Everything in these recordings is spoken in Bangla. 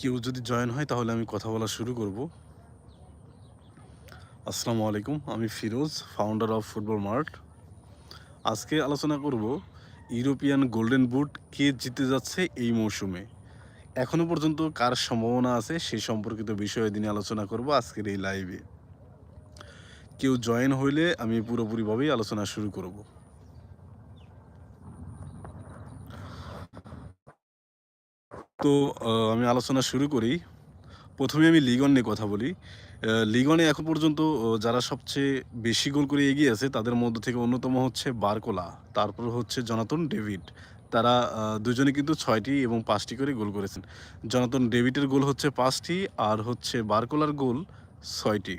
কেউ যদি জয়েন হয়, তাহলে আমি কথা বলা শুরু করব। আসসালামু আলাইকুম, আমি Firoz founder of Football Mart আজকে আলোচনা করব ইউরোপিয়ান গোল্ডেন বুট কে জিতে যাচ্ছে এই মৌসুমে। এখনও পর্যন্ত কার সম্ভাবনা আছে, সেই সম্পর্কিত বিষয়ে দিনে আলোচনা করব আজকের এই লাইভে কেউ জয়েন হইলে আমি পুরোপুরিভাবেই আলোচনা শুরু করব। তো আমি আলোচনা শুরু করি। প্রথমে আমি লিগন নিয়ে কথা বলি। লিগনে এখন পর্যন্ত যারা সবচেয়ে বেশি গোল করে এগিয়ে আছে, তাদের মধ্য থেকে অন্যতম হচ্ছে বারকোলা। তারপর হচ্ছে জনাতন ডেভিড। তারা দুজনে কিন্তু ছয়টি এবং পাঁচটি করে গোল করেছেন। জনাতন ডেভিডের গোল হচ্ছে পাঁচটি, আর হচ্ছে বারকোলার গোল ছয়টি।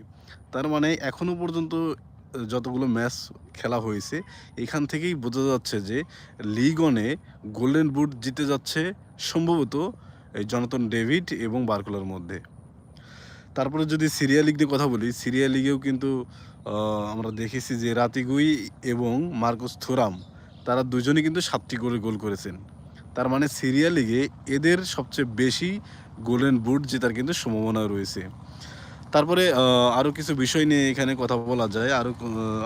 তার মানে এখনও পর্যন্ত যতগুলো ম্যাচ খেলা হয়েছে, এখান থেকেই বোঝা যাচ্ছে যে লিগনে গোল্ডেন বুট জিতে যাচ্ছে সম্ভবত, এই জনাতন ডেভিড এবং বারকোলার মধ্যে। তারপরে যদি সিরিয়া লিগ দিয়ে কথা বলি সিরিয়া লিগেও কিন্তু আমরা দেখেছি যে রাতিগুই এবং মার্কোস থোরাম তারা দুজনে কিন্তু সাতটি করে গোল করেছেন। তার মানে সিরিয়া লিগে এদের সবচেয়ে বেশি গোল্ডেন বুট জেতার কিন্তু সম্ভাবনা রয়েছে। তারপরে আরও কিছু বিষয় নিয়ে এখানে কথা বলা যায়। আরও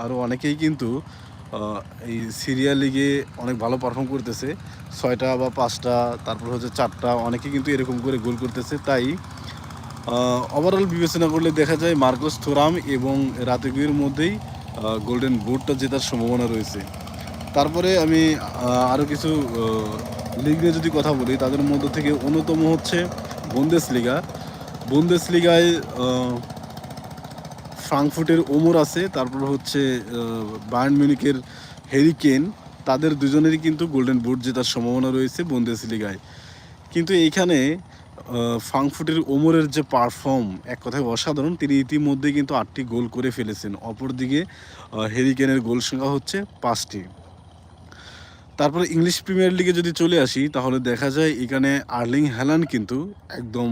আরও অনেকেই কিন্তু এই সিরিয়া লিগে অনেক ভালো পারফর্ম করতেছে। ছয়টা বা পাঁচটা, তারপর হচ্ছে চারটা, অনেকে কিন্তু এরকম করে গোল করতেছে। তাই ওভারঅল বিবেচনা করলে দেখা যায় মার্কোস থোরাম এবং রাতেগুইয়ের মধ্যেই গোল্ডেন বুটটা জেতার সম্ভাবনা রয়েছে। তারপরে আমি আরও কিছু লিগ নিয়ে যদি কথা বলি, তাদের মধ্য থেকে অন্যতম হচ্ছে বন্দেশ লিগা বন্দেশ লিগায় ফ্রাঙ্কফুটের ওমর আছে, তারপর হচ্ছে বায়ার্ন মিউনিকের হেরিকেন তাদের দুজনেরই কিন্তু গোল্ডেন বুট জেতার সম্ভাবনা রয়েছে বন্দেশ লিগায় কিন্তু এইখানে ফ্রাঙ্কফুটের ওমরের যে পারফর্ম এক কথায় অসাধারণ, তিনি ইতিমধ্যে কিন্তু আটটি গোল করে ফেলেছেন। অপরদিকে হেরিকেনের গোল সংখ্যা হচ্ছে পাঁচটি। তারপরে ইংলিশ প্রিমিয়ার লিগে যদি চলে আসি, তাহলে দেখা যায় এখানে আর্লিং হ্যালান কিন্তু একদম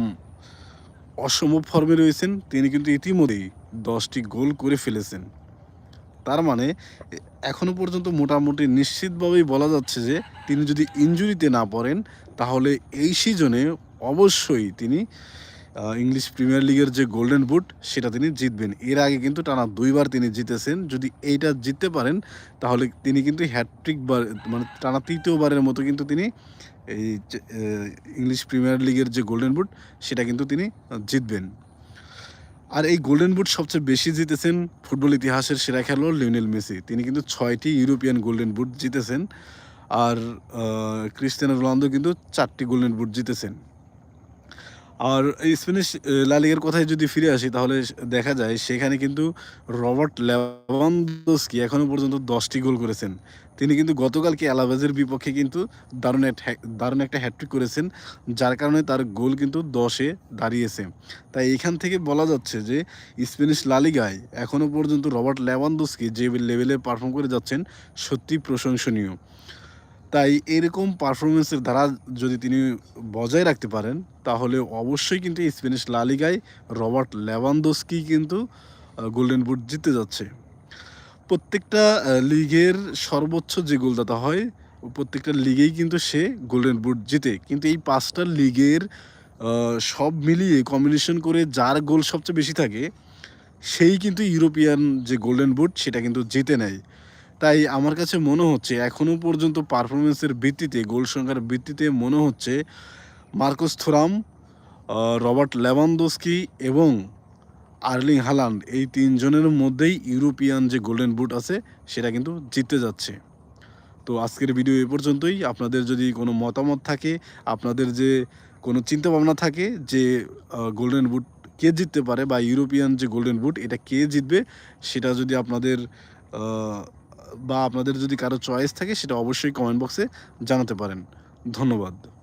অসম্ভব ফর্মে রয়েছেন। তিনি কিন্তু ইতিমধ্যেই দশটি গোল করে ফেলেছেন। তার মানে এখনও পর্যন্ত মোটামুটি নিশ্চিতভাবেই বলা যাচ্ছে যে, তিনি যদি ইনজুরিতে না পড়েন, তাহলে এই সিজনে অবশ্যই তিনি ইংলিশ প্রিমিয়ার লিগের যে গোল্ডেন বুট সেটা তিনি জিতবেন। এর আগে কিন্তু টানা দুইবার তিনি জিতেছেন। যদি এইটা জিততে পারেন, তাহলে তিনি কিন্তু হ্যাট্রিক বার মানে টানা তৃতীয়বারের মতো কিন্তু তিনি এই ইংলিশ প্রিমিয়ার লিগের যে গোল্ডেন বুট সেটা কিন্তু তিনি জিতবেন। আর এই গোল্ডেন বুট সবচেয়ে বেশি জিতেছেন ফুটবল ইতিহাসের সেরা খেলোয়াড় লিওনেল মেসি। তিনি কিন্তু ছয়টি ইউরোপিয়ান গোল্ডেন বুট জিতেছেন। আর ক্রিস্টিয়ানো রোনালদো কিন্তু চারটি গোল্ডেন বুট জিতেছেন। আর স্প্যানিশ আহ, লা লিগার কথায় যদি ফিরে আসি তাহলে দেখা যায় সেখানে কিন্তু রবার্ট লেভানদোস্কি এখনও পর্যন্ত দশটি গোল করেছেন। তিনি কিন্তু গতকালকে অ্যালাভেজের বিপক্ষে কিন্তু দারুণ এক হ্যা- দারুণ একটা হ্যাট্রিক করেছেন যার কারণে তার গোল কিন্তু দশে দাঁড়িয়েছে। তাই এখান থেকে বলা যাচ্ছে যে স্প্যানিশ লালিগায় এখনও পর্যন্ত রবার্ট লেভানদোস্কি যে লেভেলে পারফর্ম করে যাচ্ছেন সত্যি প্রশংসনীয়। তাই এরকম পারফরমেন্সের দ্বারা যদি তিনি বজায় রাখতে পারেন, তাহলে অবশ্যই কিন্তু স্প্যানিশ লালিগায় রবার্ট লেভানদোস্কি কিন্তু গোল্ডেন বুট জিতে যাচ্ছে। প্রত্যেকটা লিগের সর্বোচ্চ যে গোলদাতা হয়, প্রত্যেকটা লিগেই কিন্তু সে গোল্ডেন বুট জিতে। কিন্তু এই পাঁচটা লিগের সব মিলিয়ে কম্বিনেশন করে যার গোল সবচেয়ে বেশি থাকে, সেই কিন্তু ইউরোপিয়ান যে গোল্ডেন বুট সেটা কিন্তু জিতে নেয়। তাই আমার কাছে মনে হচ্ছে এখনও পর্যন্ত পারফরমেন্সের ভিত্তিতে, গোল সংখ্যার ভিত্তিতে মনে হচ্ছে মার্কোস থোরাম রবার্ট লেভানদোস্কি এবং আর্লিং হালান্ড এই তিনজনের মধ্যেই ইউরোপিয়ান যে গোল্ডেন বুট আছে, সেটা কিন্তু জিততে যাচ্ছে। তো আজকের ভিডিও এ পর্যন্তই। আপনাদের যদি কোনো মতামত থাকে, আপনাদের যে কোনো চিন্তাভাবনা থাকে যে গোল্ডেন বুট কে জিততে পারে বা ইউরোপিয়ান যে গোল্ডেন বুট এটা কে জিতবে, সেটা যদি আপনাদের বা আপনাদের যদি কারও চয়েস থাকে সেটা অবশ্যই কমেন্ট বক্সে জানাতে পারেন। ধন্যবাদ।